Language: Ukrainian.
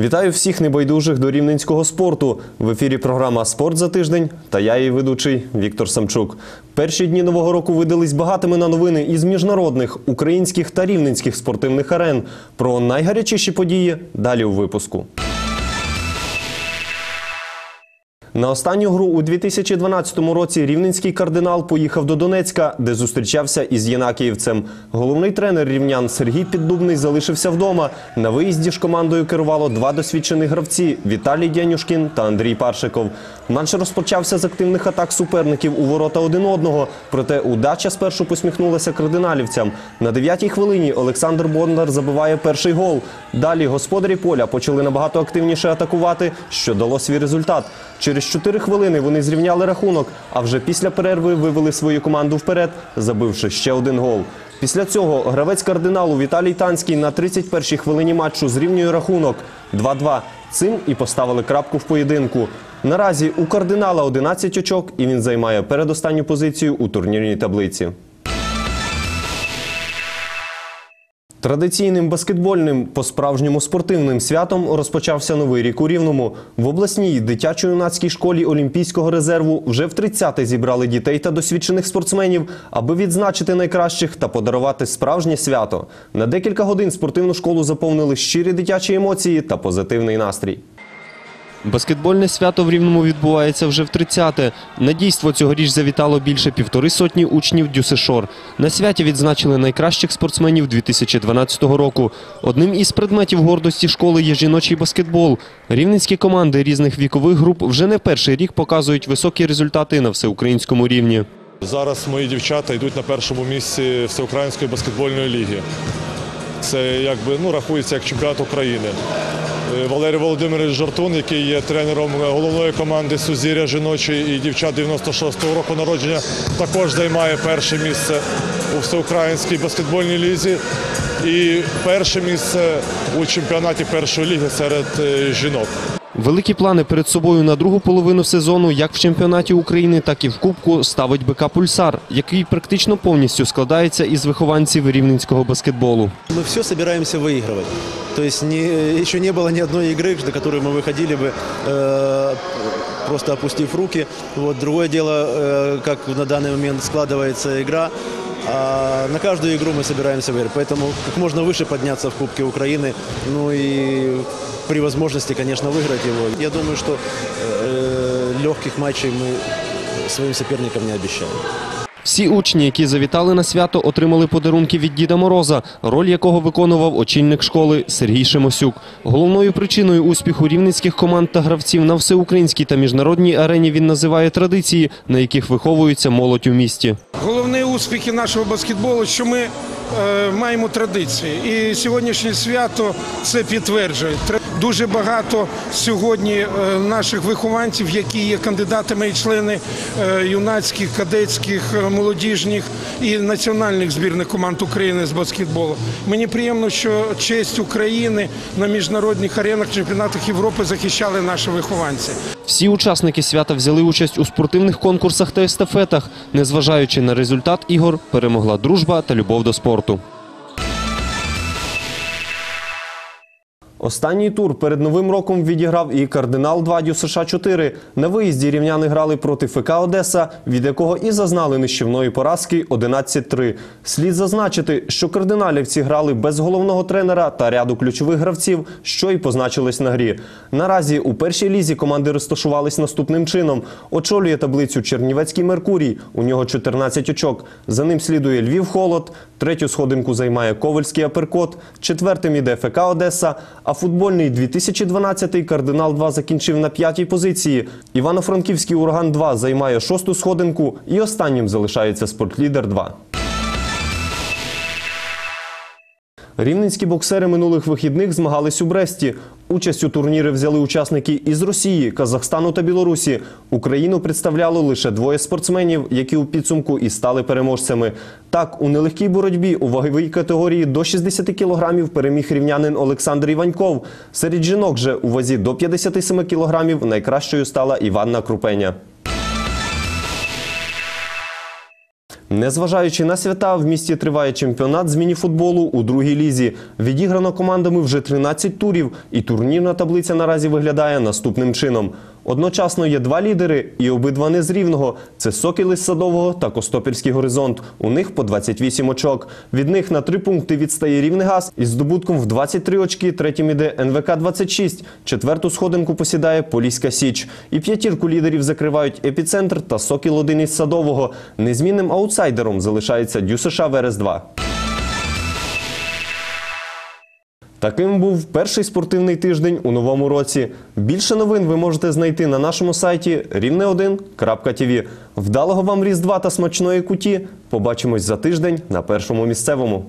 Вітаю всіх небайдужих до рівненського спорту. В ефірі програма Спорт за тиждень та я її ведучий Віктор Самчук. Перші дні нового року видались багатими на новини із міжнародних, українських та рівненських спортивних арен. Про найгарячіші події далі у випуску. На останню гру у 2012 році рівненський кардинал поїхав до Донецька, де зустрічався із Єнакіївцем. Головний тренер рівнян Сергій Піддубний залишився вдома. На виїзді ж командою керувало два досвідчені гравці Віталій Дянюшкін та Андрій Паршиков. Матч розпочався з активних атак суперників у ворота один одного. Проте удача спершу посміхнулася кардиналівцям. На дев'ятій хвилині Олександр Бондар забиває перший гол. Далі господарі поля почали набагато активніше атакувати, що дало свій результат. Через 4 хвилини вони зрівняли рахунок, а вже після перерви вивели свою команду вперед, забивши ще один гол. Після цього гравець кардиналу Віталій Танський на 31-й хвилині матчу зрівнює рахунок 2-2. Цим і поставили крапку в поєдинку. Наразі у кардинала 11 очок, і він займає передостанню позицію у турнірній таблиці. Традиційним баскетбольним по-справжньому спортивним святом розпочався новий рік у Рівному. В обласній дитячо-юнацькій школі Олімпійського резерву вже в 30-те зібрали дітей та досвідчених спортсменів, аби відзначити найкращих та подарувати справжнє свято. На декілька годин спортивну школу заповнили щирі дитячі емоції та позитивний настрій. Баскетбольне свято в Рівному відбувається вже в 30-те. На дійство цьогоріч завітало більше півтори сотні учнів Дюсешор. На святі відзначили найкращих спортсменів 2012 року. Одним із предметів гордості школи є жіночий баскетбол. Рівненські команди різних вікових груп вже не перший рік показують високі результати на всеукраїнському рівні. Зараз мої дівчата йдуть на першому місці Всеукраїнської баскетбольної ліги. Це якби ну, рахується як чемпіонат України. Е, Валерій Володимирович Жартун, який є тренером головної команди Сузір'я жіночої і дівчат 96-го року народження, також займає перше місце у всеукраїнській баскетбольній лізі і перше місце у чемпіонаті першої ліги серед е, жінок. Великі плани перед собою на другу половину сезону, як в чемпіонаті України, так і в Кубку, ставить БК Пульсар, який практично повністю складається із вихованців рівненського баскетболу. Мы все собираемся выигрывать. То есть не, еще не было ни одной игры, до которой мы выходили бы э, просто опустив руки. Вот. Другое дело, э, как на данный момент складывается игра. А на каждую игру мы собираемся выиграть. Поэтому как можно выше подняться в Кубке Украины. Ну и при возможности, конечно, выиграть его. Я думаю, что э, легких матчей мы своим соперникам не обещаем. Всі учні, які завітали на свято, отримали подарунки від Діда Мороза, роль якого виконував очільник школи Сергій Шемосюк. Головною причиною успіху рівненських команд та гравців на всеукраїнській та міжнародній арені він називає традиції, на яких виховується молодь у місті. Головні успіхи нашого баскетболу, що ми е, маємо традиції. І сьогоднішнє свято це підтверджує. Дуже багато сьогодні е, наших вихованців, які є кандидатами і члени е, юнацьких, кадетських, е, молодіжних і національних збірних команд України з баскетболу. Мені приємно, що честь України на міжнародних аренах чемпіонатах Європи захищали наші вихованці. Всі учасники свята взяли участь у спортивних конкурсах та естафетах. Незважаючи на результат ігор, перемогла дружба та любов до спорту. Останній тур перед новим роком відіграв і кардинал 2 США 4 На виїзді рівняни грали проти ФК Одеса, від якого і зазнали нищівної поразки 11-3. Слід зазначити, що кардиналівці грали без головного тренера та ряду ключових гравців, що й позначилось на грі. Наразі у першій лізі команди розташувались наступним чином. Очолює таблицю Чернівецький Меркурій. У нього 14 очок. За ним слідує Львів Холод. Третю сходинку займає Ковальський Аперкот. Четвертим іде ФК Одеса. А футбольний 2012-й кардинал 2 закінчив на п'ятій позиції. Івано-Франківський ураган 2 займає шосту сходинку. І останнім залишається спортлідер 2. Рівненські боксери минулих вихідних змагались у Бресті. Участь у турнірі взяли учасники із Росії, Казахстану та Білорусі. Україну представляло лише двоє спортсменів, які у підсумку і стали переможцями. Так, у нелегкій боротьбі у ваговій категорії до 60 кілограмів переміг рівнянин Олександр Іваньков. Серед жінок же у вазі до 57 кілограмів найкращою стала Іванна Крупеня. Незважаючи на свята, в місті триває чемпіонат з мініфутболу у другій лізі. Відіграно командами вже 13 турів, і турнірна таблиця наразі виглядає наступним чином. Одночасно є два лідери, і обидва не з рівного. Це Сокіл із Садового та Костопільський горизонт. У них по 28 очок. Від них на три пункти відстає Рівнегаз із здобутком в 23 очки. Третім іде НВК 26. Четверту сходинку посідає Поліська Січ. І п'ятірку лідерів закривають епіцентр та Сокіл 1 із Садового. Незмінним аутсайдером залишається ДЮСШ Верес 2 Таким був перший спортивний тиждень у новому році. Більше новин ви можете знайти на нашому сайті рівне1.тв. Вдалого вам різдва та смачної куті. Побачимось за тиждень на першому місцевому.